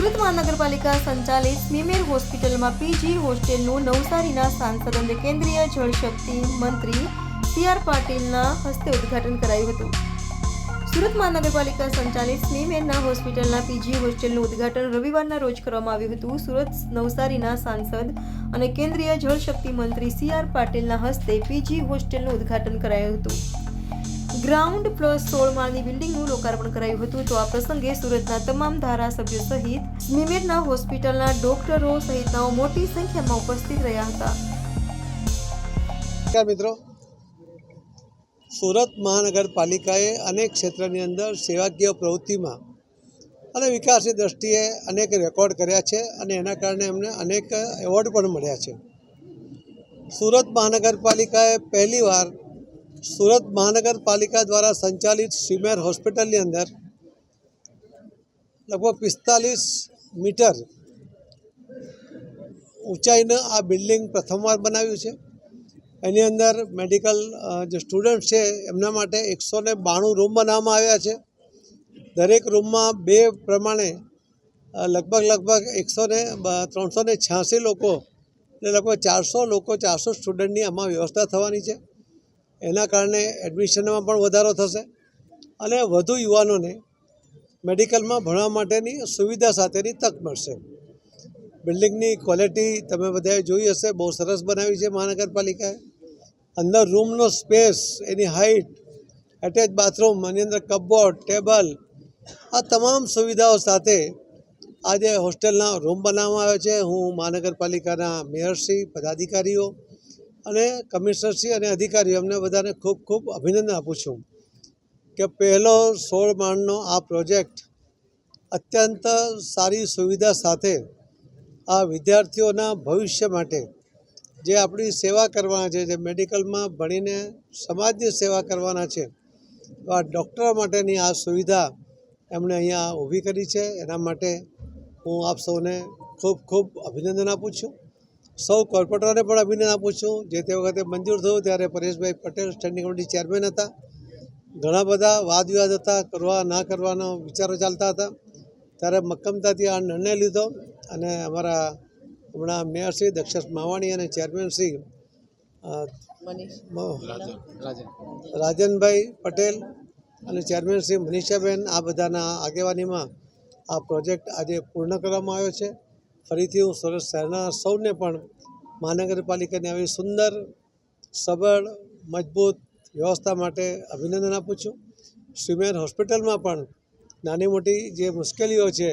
સુરત મહાનગરપાલિકા સંચાલિત સ્મીમેર હોસ્પિટલમાં પીજી હોસ્ટેલનું નવસારીના સાંસદ અને કેન્દ્રીય જળશક્તિ મંત્રી સી આર પાટીલના હસ્તે ઉદ્ઘાટન કરાયું હતું. સુરત મહાનગરપાલિકા સંચાલિત સ્મીમેરના હોસ્પિટલના પીજી હોસ્ટેલનું ઉદ્ઘાટન રવિવારના રોજ કરવામાં આવ્યું હતું. સુરત નવસારીના સાંસદ અને કેન્દ્રીય જળશક્તિ મંત્રી સી આર પાટીલના હસ્તે પીજી હોસ્ટેલનું ઉદ્ઘાટન કરાયું હતું. ગ્રાઉન્ડ પ્લસ સોળ માળની બિલ્ડિંગનું લોકાર્પણ કરાયું હતું. તો આ પ્રસંગે સુરતના તમામ ધારાસભ્યો સહિત સ્મીમેરના હોસ્પિટલના ડોક્ટરો સહિતનાઓ મોટી સંખ્યામાં ઉપસ્થિત રહ્યા હતા. મિત્રો. સુરત મહાનગરપાલિકાએ અનેક ક્ષેત્રની અંદર સેવાકીય પ્રવૃત્તિમાં અને વિકાસની દ્રષ્ટિએ અનેક રેકોર્ડ કર્યા છે અને એના કારણે એમને અનેક એવોર્ડ પણ મળ્યા છે. સુરત મહાનગરપાલિકાએ પહેલીવાર સુરત મહાનગરપાલિકા દ્વારા સંચાલિત સિમેર હોસ્પિટલની અંદર લગભગ પિસ્તાલીસ મીટર ઊંચાઈનું આ બિલ્ડિંગ પ્રથમવાર બનાવ્યું છે. એની અંદર મેડિકલ જે સ્ટુડન્ટ છે એમના માટે એકસો ને બાણું રૂમ બનાવવામાં આવ્યા છે. દરેક રૂમમાં બે પ્રમાણે લગભગ લગભગ એકસો ને ત્રણસો ને છ્યાસી લોકો એટલે લગભગ ચારસો લોકો, ચારસો સ્ટુડન્ટની આમાં વ્યવસ્થા થવાની છે. એના કારણે એડમિશનમાં પણ વધારો થશે અને વધુ યુવાનોને મેડિકલમાં ભણવા માટેની સુવિધા સાથેની તક મળશે. બિલ્ડિંગની ક્વોલિટી તમે બધાએ જોઈ હશે, બહુ સરસ બનાવી છે મહાનગરપાલિકાએ. અંદર રૂમનો સ્પેસ, એની હાઇટ એટેચ બાથરૂમ એની અંદર કપબોર્ડ, ટેબલ, આ તમામ સુવિધાઓ સાથે આજે હોસ્ટેલના રૂમ બનાવવામાં આવ્યો છે. હું મહાનગરપાલિકાના મેયરશ્રી પદાધિકારીઓ અને કમિશનરશ્રી અને અધિકારી એમને બધાને ખૂબ ખૂબ અભિનંદન આપું છું કે પહેલો સોળ માળનો આ પ્રોજેક્ટ અત્યંત સારી સુવિધા સાથે આ વિદ્યાર્થીઓના ભવિષ્ય માટે જે આપણી સેવા કરવાના છે, જે મેડિકલમાં ભણીને સમાજની સેવા કરવાના છે આ ડૉક્ટરો માટેની આ સુવિધા એમણે અહીંયા ઊભી કરી છે. એના માટે હું આપ સૌને ખૂબ ખૂબ અભિનંદન આપું છું. સૌ કોર્પોરેટરોને પણ અભિનંદન આપું છું. જે તે વખતે મંજૂર થયું ત્યારે Pareshbhai Patel standing committee chairman હતા. ઘણા બધા વાદ વિવાદ હતા કરવા ના કરવાનો વિચારો ચાલતા હતા. ત્યારે મક્કમતાથી આ નિર્ણય લીધો અને અમારા હમણાં મેયર શ્રી દક્ષેશ માવાણી અને ચેરમેન શ્રી રાજનભાઈ પટેલ અને ચેરમેન શ્રી મનીષાબેન આ બધાના આગેવાનીમાં આ પ્રોજેક્ટ આજે પૂર્ણ કરવામાં આવ્યો છે. ફરીથી હું સુરત શહેરના સૌને પણ મહાનગરપાલિકાની આવી સુંદર, સબળ, મજબૂત વ્યવસ્થા માટે અભિનંદન આપું છું. સ્વીમેર હોસ્પિટલમાં પણ નાની મોટી જે મુશ્કેલીઓ છે,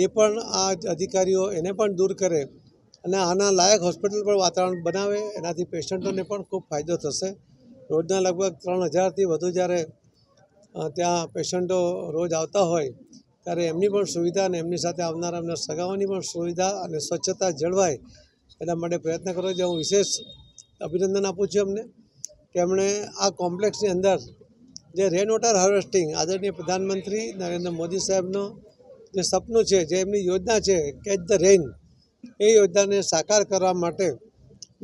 એ પણ આ અધિકારીઓ એને પણ દૂર કરે અને આના લાયક હોસ્પિટલ પણ વાતાવરણ બનાવે, એનાથી પેશન્ટોને પણ ખૂબ ફાયદો થશે. રોજના લગભગ ત્રણ હજારથી વધુ જ્યારે ત્યાં પેશન્ટો રોજ આવતા હોય ત્યારે એમની પણ સુવિધા અને એમની સાથે આવનારા એમના સગાઓની પણ સુવિધા અને સ્વચ્છતા જળવાય એના માટે પ્રયત્ન કરો જે હું વિશેષ અભિનંદન આપું છું એમને કે એમણે આ કોમ્પ્લેક્સની અંદર જે રેન વોટર હાર્વેસ્ટિંગ આદરણીય પ્રધાનમંત્રી નરેન્દ્ર મોદી સાહેબનો જે સપનું છે, જે એમની યોજના છે કેચ ધ રેન એ યોજનાને સાકાર કરવા માટે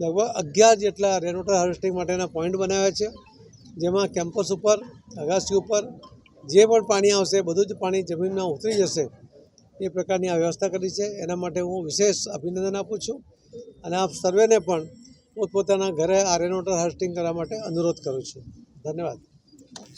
લગભગ અગિયાર જેટલા રેન વોટર હાર્વેસ્ટિંગ માટેના પોઈન્ટ બનાવ્યા છે, જેમાં કેમ્પસ ઉપર, અગાસી ઉપર જે પણ પાણી આવશે, બધું જ પાણી જમીનમાં ઉતરી જશે, એ પ્રકારની આ વ્યવસ્થા કરી છે. એના માટે હું વિશેષ અભિનંદન આપું છું અને આપ સર્વેને પણ પોતપોતાના ઘરે આ રેન વોટર હાર્વેસ્ટિંગ કરવા માટે અનુરોધ કરું છું. ધન્યવાદ.